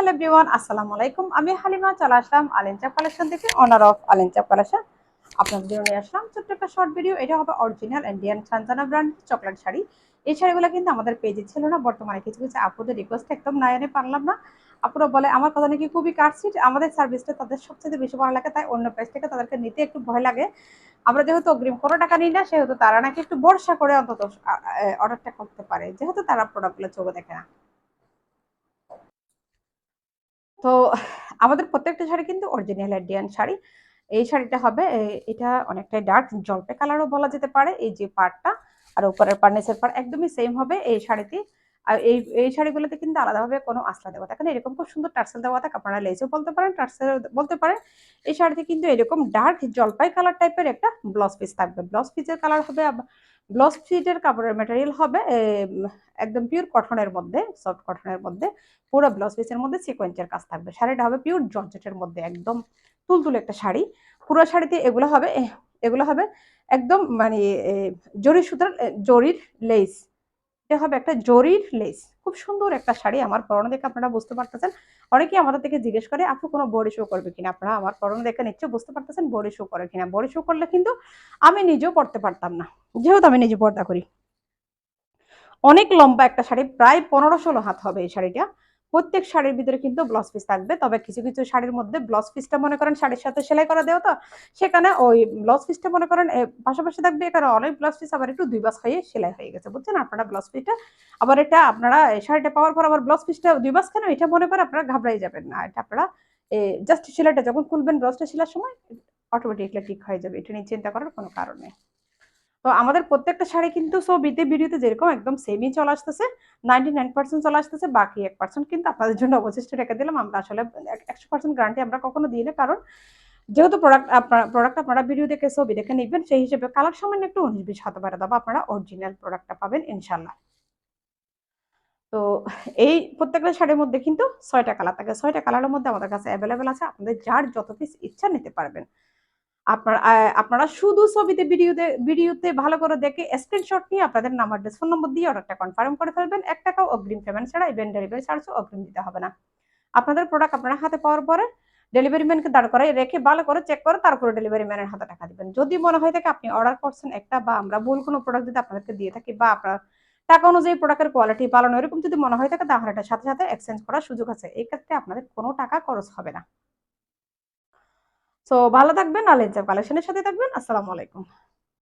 Hello আসসালামু আলাইকুম আমি হালিমা, চলে আসলাম কালেকশন থেকে অনার অফ কালেকশন আসলাম ছোট্ট একটা শর্ট ভিডিও এটা হবে original Indian brand chocolate sari. এই শাড়িগুলো কিন্তু আমাদের পেজে ছিল না, বর্তমানে কিছু কিছু আপুদের রিকোয়েস্ট একদম নায়নে পারলাম না। আপুরা বলে, আমার কথা নাকি খুবই কাটছিট আমাদের সার্ভিসটা তাদের সবচেয়ে বেশি ভালো লাগে, তাই অন্য পেজ থেকে তাদেরকে নিতে একটু ভয় লাগে। আমরা যেহেতু অগ্রিম কোনো টাকা নিই না, সেহেতু তারা নাকি একটু ভরসা করে অন্তত অর্ডারটা করতে পারে। যেহেতু তারা প্রোডাক্টগুলো চোখে দেখে না। তো আমাদের প্রত্যেকটা শাড়ি কিন্তু অরিজিনাল ইন্ডিয়ান শাড়ি। এই শাড়িটা হবে এটা অনেকটাই ডার্ক জলপে কালারও বলা যেতে পারে। এই যে পার্টটা আর উপরের পার নিচের পার একদমই সেম হবে। এই শাড়িটি আর এই এই শাড়িগুলোতে কিন্তু আলাদাভাবে কোনো আসলা দেওয়া থাকে না। এরকম খুব সুন্দর টার্সেল দেওয়া থাকে, আপনারা লেসও বলতে পারেন টার্সেল বলতে পারেন। এই শাড়িতে কিন্তু এরকম ডার্ক জলপাই কালার টাইপের একটা ব্লাউজ পিস থাকবে। ব্লাউজ পিসের কালার হবে ব্লাউজ পিসের কাপড়ের ম্যাটেরিয়াল হবে একদম পিওর কটনের মধ্যে সফট কটনের মধ্যে, পুরো ব্লাউজ পিসের মধ্যে সিকোয়েন্সের কাজ থাকবে। শাড়িটা হবে পিওর জর্জেটের মধ্যে, একদম তুলতুল একটা শাড়ি। পুরো শাড়িতে এগুলো হবে এগুলো হবে একদম মানে জরি সুতার জরির লেস এটা হবে একটা জরির লেস। খুব সুন্দর একটা শাড়ি আমার পরনে দেখে আপনারা বুঝতে পারতেছেন। অনেকেই আমাদের থেকে জিজ্ঞেস করে আপনি কোনো বডি শো করবে কিনা? আপনারা আমার পরনে দেখে নিশ্চয় বুঝতে পারতেছেন বডি শো করে কিনা। বডি শো করলে কিন্তু আমি নিজেও পড়তে পারতাম না। যেহেতু আমি নিজে পর্দা করি। অনেক লম্বা একটা শাড়ি, প্রায় পনেরো ষোলো হাত হবে এই শাড়িটা। প্রত্যেক শাড়ির ভিতরে কিন্তু ব্লাউজ পিস থাকবে। তবে কিছু কিছু শাড়ির মধ্যে ব্লাউজ পিসটা মনে করেন শাড়ির সাথে সেলাই করা দেওয়া তো, সেখানে ওই ব্লাউজ পিসটা মনে করেন পাশাপাশি থাকবে এখানে অনেক ব্লাউজ পিস আবার একটু দুই বাস খাইয়ে সেলাই হয়ে গেছে, বুঝছেন? আপনারা ব্লাউজ পিসটা আবার এটা আপনারা শাড়িটা পাওয়ার পর আবার ব্লাউজ পিসটা দুই বাস কেন এটা মনে করে আপনারা ঘাবড়াই যাবেন না। এটা আপনারা জাস্ট সেলাইটা যখন খুলবেন ব্লাউজটা সেলার সময় অটোমেটিকলি ঠিক হয়ে যাবে। এটা নিয়ে চিন্তা করার কোনো কারণ নেই। তো আমাদের প্রত্যেকটা শাড়ি কিন্তু ছবিতে ভিডিওতে যেরকম একদম সেমই চলে আসতেছে নাইনটি নাইন পার্সেন্ট চলে আসতেছে, বাকি এক পার্সেন্ট কিন্তু আপনাদের জন্য অবশিষ্ট রেখে দিলাম। আমরা আসলে একশো পার্সেন্ট গ্যারান্টি আমরা কখনো দিই না, কারণ যেহেতু প্রোডাক্ট আপনার প্রোডাক্ট আপনারা ভিডিও দেখে ছবি দেখে নেবেন, সেই হিসেবে কালার সামান্য একটু উনিশ বিশ হতে পারে দেবো আপনারা অরিজিনাল প্রোডাক্টটা পাবেন ইনশাল্লাহ তো এই প্রত্যেকটা শাড়ির মধ্যে কিন্তু ছয়টা কালার থাকে। ছয়টা কালারের মধ্যে আমাদের কাছে অ্যাভেলেবেল আছে। আপনাদের যার যত পিস ইচ্ছা নিতে পারবেন। আপনার আপনারা শুধু ছবিতে ভিডিওতে ভিডিওতে ভালো করে দেখে স্ক্রিনশট নিয়ে আপনাদের নাম্বার ফোন নম্বর দিয়ে অর্ডারটা কনফার্ম করে ফেলবেন। এক টাকাও অগ্রিম পেমেন্ট ছাড়া ইভেন্ট ডেলিভারি চার্জও অগ্রিম দিতে হবে না। আপনাদের প্রোডাক্ট আপনার হাতে পাওয়ার পরে ডেলিভারি ম্যানকে দাঁড় করে রেখে ভালো করে চেক করে তারপরে ডেলিভারি ম্যানের হাতে টাকা দিবেন। যদি মনে হয় থাকে আপনি অর্ডার করছেন একটা বা আমরা ভুল কোনো প্রোডাক্ট যদি আপনাদেরকে দিয়ে থাকি বা আপনার টাকা অনুযায়ী প্রোডাক্টের কোয়ালিটি ভালো এরকম যদি মনে হয় থাকে তাহলে এটা সাথে সাথে এক্সচেঞ্জ করার সুযোগ আছে। এই ক্ষেত্রে আপনাদের কোনো টাকা খরচ হবে না। সো ভালো থাকবেন আলেঞ্জাব কালেকশনের সাথে থাকবেন। আসসালামু আলাইকুম।